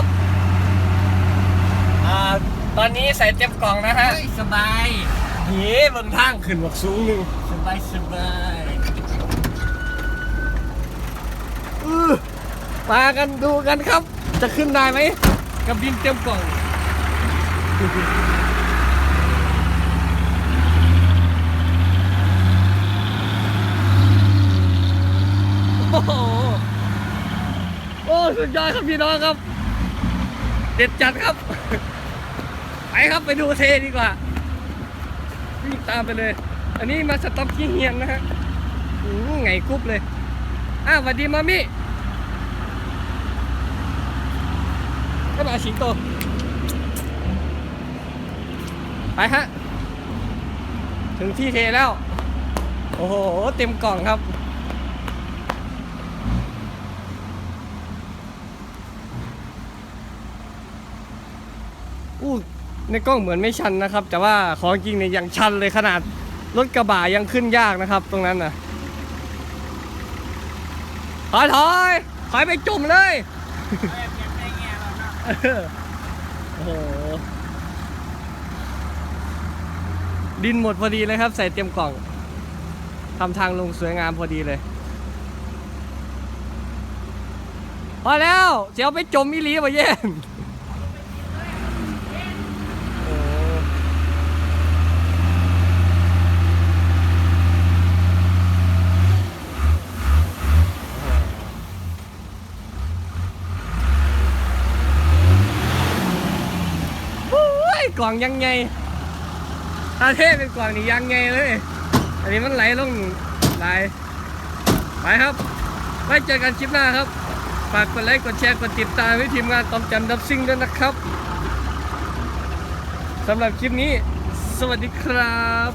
ครับอ่า ตอนนี้ใส่เต็มกล่องนะฮะเฮ้ยสบาย เฮ้บนทางขึ้นบักสูงหนึ่งสบายสบายอื้อมากันดูกันครับ จะขึ้นได้ไหมกับดินเต็มกล่อง โอ้โหโอ้สุดยอดครับพี่น้องครับ เด็ดจัดครับ ไปครับไปดูเทดีกว่าวิ่งตามไปเลย อันนี้มาสต็อปขี้เฮียนนะฮะไงกรุ๊บเลย อ้าวสวัสดีมามี่ก็มาสิงโต ไปฮะ ถึงที่เทแล้ว โอ้โห เต็มกล่องครับ อู้ในกล้องเหมือนไม่ชันนะครับ แต่ว่าของจริงเนี่ยยังชันเลยขนาดรถกระบะยังขึ้นยากนะครับ ตรงนั้นนะถอยถอยถอยไปจุ่มเลยโอ้โหดินหมดพอดีเลยครับ ใส่เต็มกล่องทำทางลงสวยงามพอดีเลย พอแล้วเสียวไปจมอีหลีมาเย็น โอ้โอ้ย กล่องยังไงถ้าเทพเป็นกล่องนี่ยังไงเลย อันนี้มันไหลลงไหลไปครับ ไว้เจอกันคลิปหน้าครับ ฝากกดไลค์กดแชร์กดติดตามให้ทีมงานตอมจำดับซิ่งด้วยนะครับสำหรับคลิปนี้ สวัสดีครับ